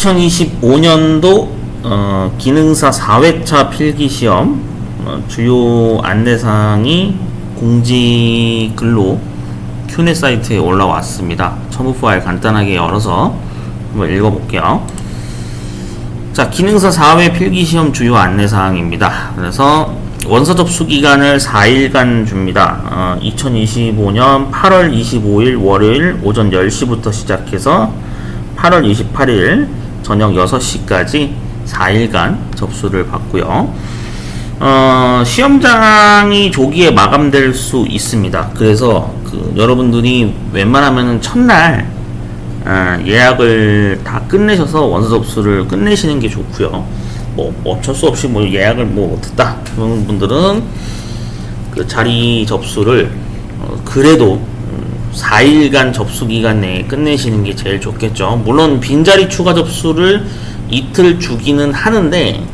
2025년도 어, 기능사 4회차 필기시험 어, 주요 안내사항이 공지 글로 큐네 사이트에 올라왔습니다. 첨부 파일 간단하게 열어서 한번 읽어볼게요. 자, 기능사 4회 필기시험 주요 안내사항입니다. 그래서 원서 접수 기간을 4일간 줍니다. 어, 2025년 8월 25일 월요일 오전 10시부터 시작해서 8월 28일 저녁 6시까지 4일간 접수를 받고요. 어, 시험장이 조기에 마감될 수 있습니다. 그래서 그 여러분들이 웬만하면 첫날 아, 예약을 다 끝내셔서 원서 접수를 끝내시는 게 좋고요. 뭐 어쩔 수 없이 뭐 예약을 뭐 못했다 그런 분들은 그 자리 접수를 어, 그래도 음, 4일간 접수 기간 내에 끝내시는 게 제일 좋겠죠. 물론 빈자리 추가 접수를 이틀 주기는 하는데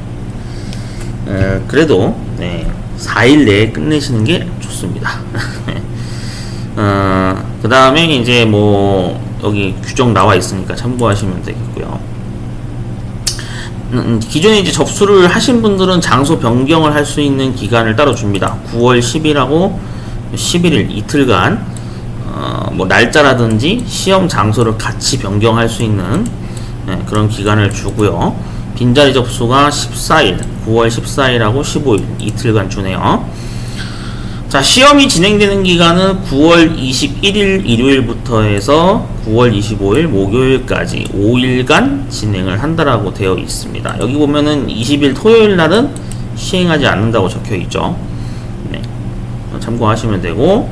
에, 그래도 네, 4일 내에 끝내시는 게 좋습니다. 어, 그 다음에 이제 뭐 여기 규정 나와 있으니까 참고하시면 되겠고요. 음, 음, 기존에 이제 접수를 하신 분들은 장소 변경을 할 수 있는 기간을 따로 줍니다. 9월 10일하고 11일 이틀간 어, 뭐 날짜라든지 시험 장소를 같이 변경할 수 있는 네, 그런 기간을 주고요. 빈자리 접수가 14일, 9월 14일하고 15일 이틀간 주네요. 자, 시험이 진행되는 기간은 9월 21일 일요일부터 해서 9월 25일 목요일까지 5일간 진행을 한다라고 되어 있습니다. 여기 보면은 20일 토요일 날은 시행하지 않는다고 적혀 있죠. 네. 참고하시면 되고,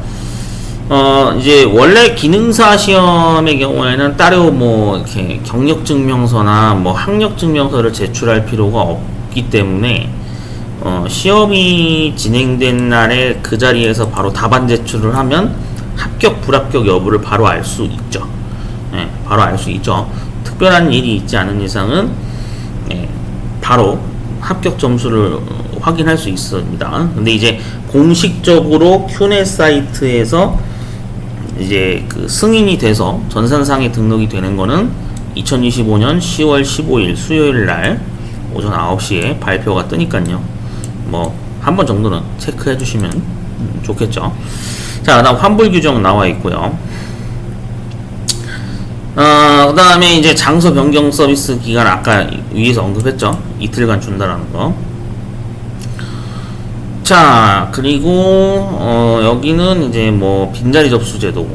어, 이제 원래 기능사 시험의 경우에는 따로 뭐 이렇게 경력 증명서나 뭐 학력 증명서를 제출할 필요가 없기 때문에 어, 시험이 진행된 날에 그 자리에서 바로 답안 제출을 하면 합격 불합격 여부를 바로 알 수 있죠. 예, 바로 알 수 있죠. 특별한 일이 있지 않은 이상은 예, 바로 합격 점수를 확인할 수 있습니다. 근데 이제 공식적으로 큐네 사이트에서 이제 그 승인이 돼서 전산상에 등록이 되는 거는 2025년 10월 15일 수요일 날 오전 9시에 발표가 뜨니까요. 뭐 한 번 정도는 체크해 주시면 음, 좋겠죠. 자, 그 다음 환불 규정 나와 있고요. 어, 그 다음에 이제 장소 변경 서비스 기간 아까 위에서 언급했죠. 이틀간 준다라는 거. 자, 그리고 어, 여기는 이제 뭐 빈자리 접수 제도.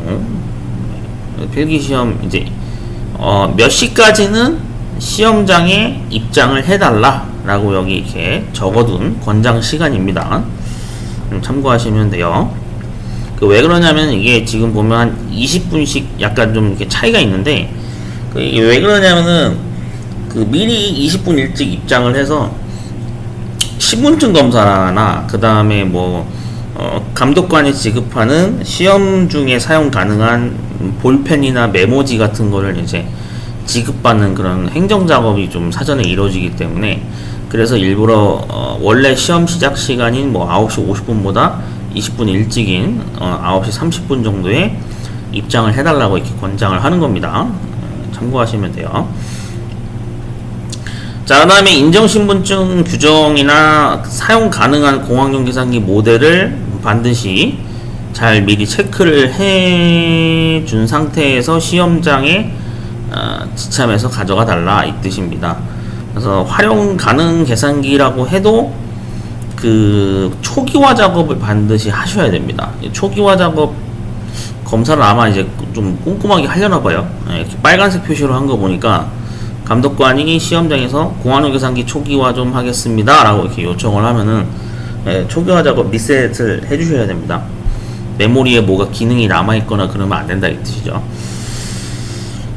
필기 시험 이제 어, 몇 시까지는 시험장에 입장을 해달라 라고 여기 이렇게 적어둔 권장 시간입니다. 음, 참고하시면 돼요. 그 왜 그러냐면 이게 지금 보면 한 20분씩 약간 좀 이렇게 차이가 있는데 그 왜 그러냐면은 그 미리 20분 일찍 입장을 해서 신분증 검사나 그 다음에 뭐 어, 감독관이 지급하는 시험 중에 사용 가능한 볼펜이나 메모지 같은 거를 이제 지급받는 그런 행정 작업이 좀 사전에 이루어지기 때문에 그래서 일부러 어, 원래 시험 시작 시간인 뭐 9시 50분보다 20분 일찍인 어, 9시 30분 정도에 입장을 해달라고 이렇게 권장을 하는 겁니다. 어, 참고하시면 돼요. 자, 그 다음에 인정신분증 규정이나 사용 가능한 공학용 계산기 모델을 반드시 잘 미리 체크를 해 준 상태에서 시험장에 어, 지참해서 가져가 달라 이 뜻입니다. 그래서 활용 가능 계산기라고 해도 그 초기화 작업을 반드시 하셔야 됩니다. 이 초기화 작업 검사를 아마 이제 좀 꼼꼼하게 하려나 봐요. 예, 이렇게 빨간색 표시로 한 거 보니까 감독관이 시험장에서 공학용 계산기 초기화 좀 하겠습니다. 라고 이렇게 요청을 하면은 예, 초기화 작업 리셋을 해주셔야 됩니다. 메모리에 뭐가 기능이 남아있거나 그러면 안 된다 이 뜻이죠.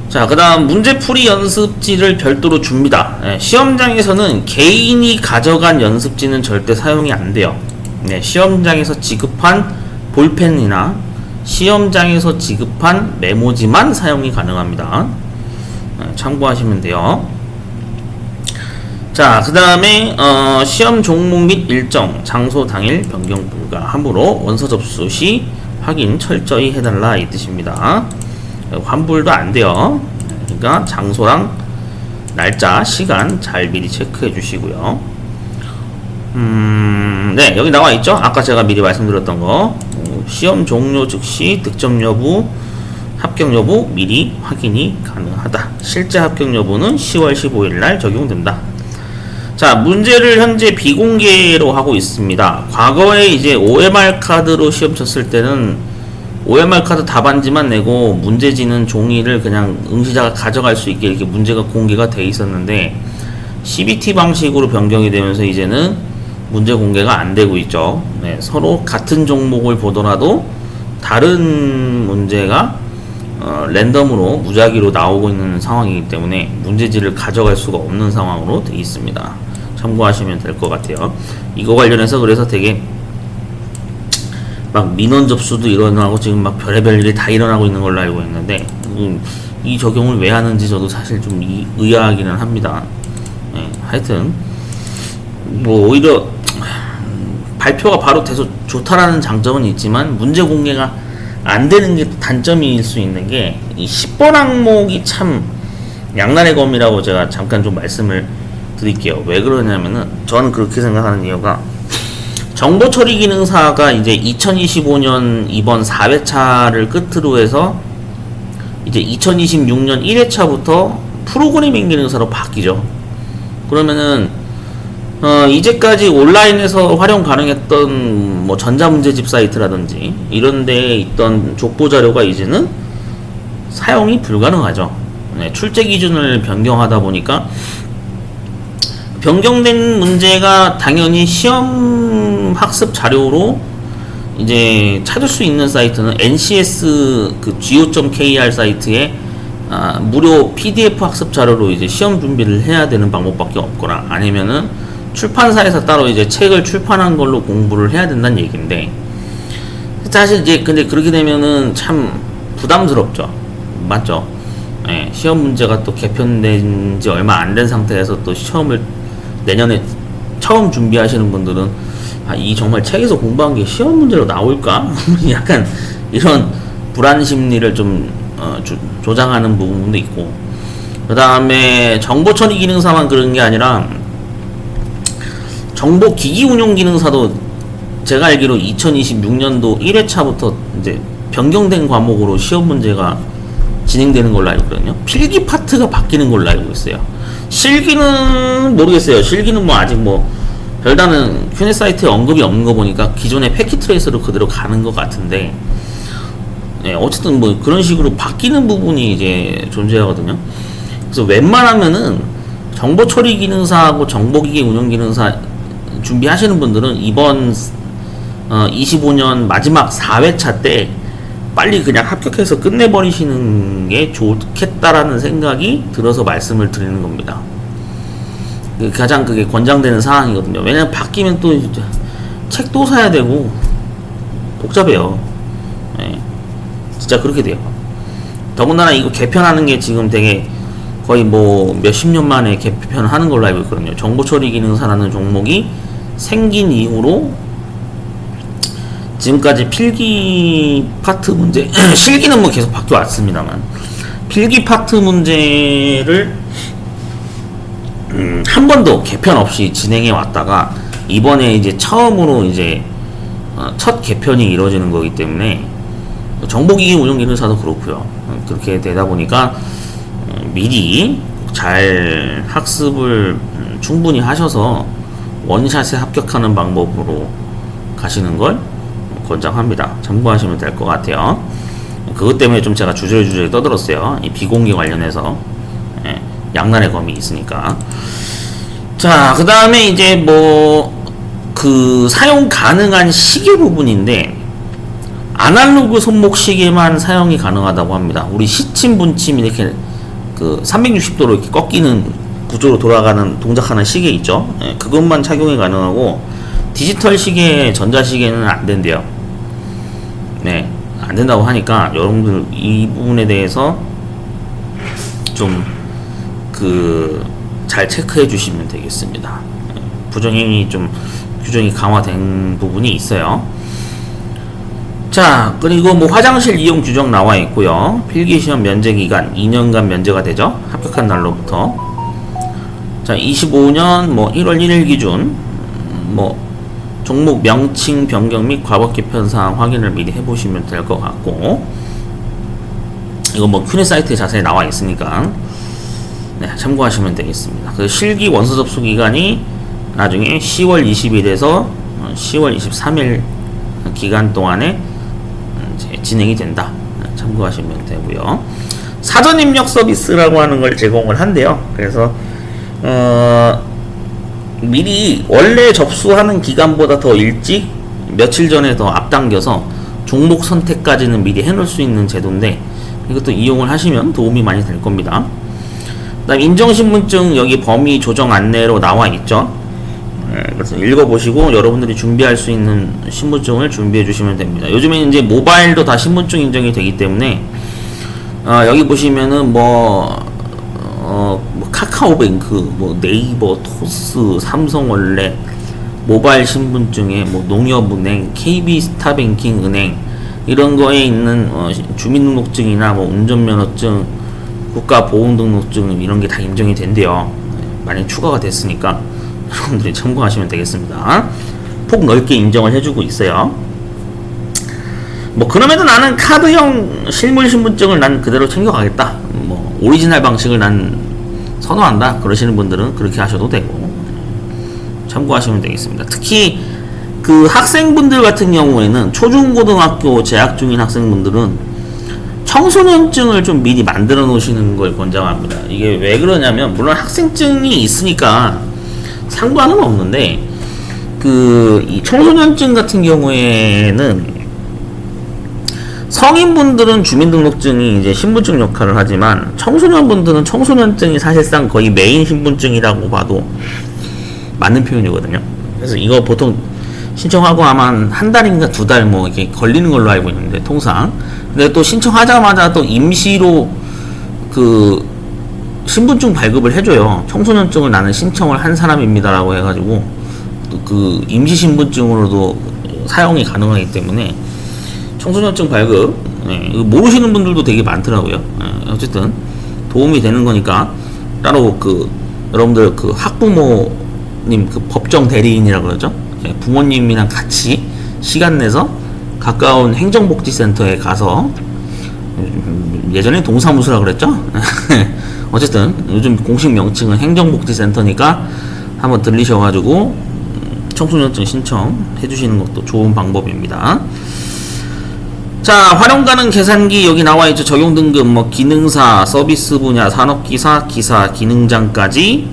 자, 그 다음 문제풀이 연습지를 별도로 줍니다. 예, 시험장에서는 개인이 가져간 연습지는 절대 사용이 안 돼요. 네, 시험장에서 지급한 볼펜이나 시험장에서 지급한 메모지만 사용이 가능합니다. 예, 참고하시면 돼요. 자, 그 다음에 어, 시험 종목 및 일정, 장소 당일 변경 불가하므로 원서 접수 시 확인 철저히 해달라 이 뜻입니다. 환불도 안 돼요. 그러니까 장소랑 날짜, 시간 잘 미리 체크해 주시고요. 음, 네, 여기 나와 있죠? 아까 제가 미리 말씀드렸던 거. 어, 시험 종료 즉시 득점 여부, 합격 여부 미리 확인이 가능하다. 실제 합격 여부는 10월 15일 날 적용된다. 자, 문제를 현재 비공개로 하고 있습니다. 과거에 이제 OMR 카드로 시험 쳤을 때는 OMR 카드 답안지만 내고 문제지는 종이를 그냥 응시자가 가져갈 수 있게 이렇게 문제가 공개가 돼 있었는데 CBT 방식으로 변경이 되면서 이제는 문제 공개가 안 되고 있죠. 네, 서로 같은 종목을 보더라도 다른 문제가 어, 랜덤으로 무작위로 나오고 있는 상황이기 때문에 문제지를 가져갈 수가 없는 상황으로 되어 있습니다. 참고하시면 될 것 같아요. 이거 관련해서 그래서 되게 막 민원 접수도 일어나고 지금 막 별의별 일이 다 일어나고 있는 걸로 알고 있는데 음, 이 적용을 왜 하는지 저도 사실 좀 이- 의아하기는 합니다. 예, 하여튼 뭐 오히려 음, 발표가 바로 돼서 좋다라는 장점은 있지만 문제 공개가 안 되는 게 단점일 수 있는 게 이 10번 항목이 참 양날의 검이라고 제가 잠깐 좀 말씀을 드릴게요. 왜 그러냐면은 저는 그렇게 생각하는 이유가 정보 처리 기능사가 이제 2025년 이번 4회차를 끝으로 해서 이제 2026년 1회차부터 프로그래밍 기능사로 바뀌죠. 그러면은 어, 이제까지 온라인에서 활용 가능했던 뭐 전자문제집 사이트라든지 이런 데에 있던 족보 자료가 이제는 사용이 불가능하죠. 네, 출제 기준을 변경하다 보니까 변경된 문제가 당연히 시험 학습 자료로 이제 찾을 수 있는 사이트는 NCS 그 go.kr 사이트에 아, 무료 PDF 학습 자료로 이제 시험 준비를 해야 되는 방법밖에 없거나 아니면은 출판사에서 따로 이제 책을 출판한 걸로 공부를 해야 된다는 얘기인데 사실 이제 근데 그렇게 되면은 참 부담스럽죠 맞죠 예, 시험 문제가 또 개편된 지 얼마 안 된 상태에서 또 시험을 내년에 처음 준비하시는 분들은 아, 이 정말 책에서 공부한 게 시험 문제로 나올까? 약간 이런 불안 심리를 좀 어, 조, 조장하는 부분도 있고 그 다음에 정보 처리 기능사만 그런 게 아니라 정보 기기 운용 기능사도 제가 알기로 2026년도 1회차부터 이제 변경된 과목으로 시험 문제가 진행되는 걸로 알고 있거든요. 필기 파트가 바뀌는 걸로 알고 있어요. 실기는 모르겠어요. 실기는 뭐 아직 뭐 별다른 큐넷 사이트에 언급이 없는 거 보니까 기존의 패킷 트레이서로 그대로 가는 것 같은데 네, 어쨌든 뭐 그런 식으로 바뀌는 부분이 이제 존재하거든요. 그래서 웬만하면은 정보 처리 기능사하고 정보기기 운영 기능사 준비하시는 분들은 이번 어, 25년 마지막 4회차 때 빨리 그냥 합격해서 끝내버리시는 게 좋겠다라는 생각이 들어서 말씀을 드리는 겁니다. 그 가장 그게 권장되는 상황이거든요. 왜냐면 바뀌면 또 책도 사야 되고 복잡해요. 예. 진짜 그렇게 돼요. 더군다나 이거 개편하는 게 지금 되게 거의 뭐 몇십 년 만에 개편하는 걸로 알고 있거든요. 정보 처리 기능사라는 종목이 생긴 이후로 지금까지 필기 파트 문제 실기는 뭐 계속 바뀌어 왔습니다만 필기 파트 문제를 음, 한 번도 개편 없이 진행해 왔다가 이번에 이제 처음으로 이제 어, 첫 개편이 이루어지는 거기 때문에 정보기기 운영 기능사도 그렇고요. 어, 그렇게 되다 보니까 어, 미리 잘 학습을 음, 충분히 하셔서 원샷에 합격하는 방법으로 가시는 걸 권장합니다. 참고하시면 될 것 같아요. 그것 때문에 좀 제가 주저리주저리 떠들었어요. 이 비공개 관련해서 예, 양날의 검이 있으니까. 자, 그 다음에 이제 뭐 그 사용 가능한 시계 부분인데 아날로그 손목 시계만 사용이 가능하다고 합니다. 우리 시침 분침 이렇게 그 360도로 이렇게 꺾이는 구조로 돌아가는 동작하는 시계 있죠. 예, 그것만 착용이 가능하고 디지털 시계, 전자 시계는 안 된대요. 네, 안 된다고 하니까 여러분들 이 부분에 대해서 좀 그 잘 체크해 주시면 되겠습니다. 예, 부정행위 좀 규정이 강화된 부분이 있어요. 자, 그리고 뭐 화장실 이용 규정 나와 있고요. 필기 시험 면제 기간 2년간 면제가 되죠. 합격한 날로부터. 자, 25년 뭐 1월 1일 기준 음, 뭐 종목 명칭 변경 및 과거 개편 사항 확인을 미리 해보시면 될 것 같고 이거 뭐 큐네 사이트에 자세히 나와 있으니까 네, 참고하시면 되겠습니다. 그 실기 원서 접수 기간이 나중에 10월 20일에서 10월 23일 기간 동안에 진행이 된다. 네, 참고하시면 되고요. 사전 입력 서비스라고 하는 걸 제공을 한대요. 그래서 어, 미리 원래 접수하는 기간보다 더 일찍 며칠 전에 더 앞당겨서 종목 선택까지는 미리 해놓을 수 있는 제도인데 이것도 이용을 하시면 도움이 많이 될 겁니다. 그다음 인정신분증 여기 범위 조정 안내로 나와 있죠. 네, 그래서 읽어보시고 여러분들이 준비할 수 있는 신분증을 준비해 주시면 됩니다. 요즘에 이제 모바일도 다 신분증 인정이 되기 때문에 어, 여기 보시면은 뭐, 카카오뱅크, 뭐 네이버, 토스, 삼성원래, 모바일 신분증에 뭐 농협은행, KB스타뱅킹 은행 이런 거에 있는 어, 시- 주민등록증이나 뭐 운전면허증, 국가보험등록증 이런 게 다 인정이 된대요. 네, 많이 추가가 됐으니까 여러분들이 참고하시면 되겠습니다. 폭 넓게 인정을 해주고 있어요. 뭐 그럼에도 나는 카드형 실물 신분증을 난 그대로 챙겨가겠다. 뭐 오리지널 방식을 난 선호한다. 그러시는 분들은 그렇게 하셔도 되고 참고하시면 되겠습니다. 특히 그 학생분들 같은 경우에는 초중고등학교 재학 중인 학생분들은 청소년증을 좀 미리 만들어 놓으시는 걸 권장합니다. 이게 왜 그러냐면 물론 학생증이 있으니까 상관은 없는데 그이 청소년증 같은 경우에는 성인분들은 주민등록증이 이제 신분증 역할을 하지만 청소년분들은 청소년증이 사실상 거의 메인 신분증이라고 봐도 맞는 표현이거든요. 그래서 이거 보통 신청하고 아마 한 달인가 두 달 뭐 이렇게 걸리는 걸로 알고 있는데 통상. 근데 또 신청하자마자 또 임시로 그 신분증 발급을 해줘요. 청소년증을 나는 신청을 한 사람입니다라고 해가지고 또그 임시 신분증으로도 사용이 가능하기 때문에 청소년증 발급 예, 모르시는 분들도 되게 많더라고요. 예, 어쨌든 도움이 되는 거니까 따로 그 여러분들 그 학부모님 그 법정 대리인이라고 그러죠. 예, 부모님이랑 같이 시간 내서 가까운 행정복지센터에 가서 음, 예전에 동사무소라 그랬죠. 어쨌든 요즘 공식 명칭은 행정복지센터니까 한번 들리셔가지고 음, 청소년증 신청해 주시는 것도 좋은 방법입니다. 자, 활용 가능 계산기 여기 나와 있죠. 적용 등급 뭐 기능사, 서비스 분야, 산업기사, 기사, 기능장까지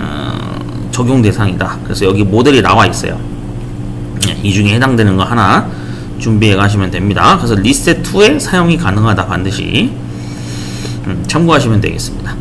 어, 적용 대상이다. 그래서 여기 모델이 나와 있어요. 네, 이 중에 해당되는 거 하나 준비해 가시면 됩니다. 그래서 리셋 2에 사용이 가능하다 반드시 음, 참고하시면 되겠습니다.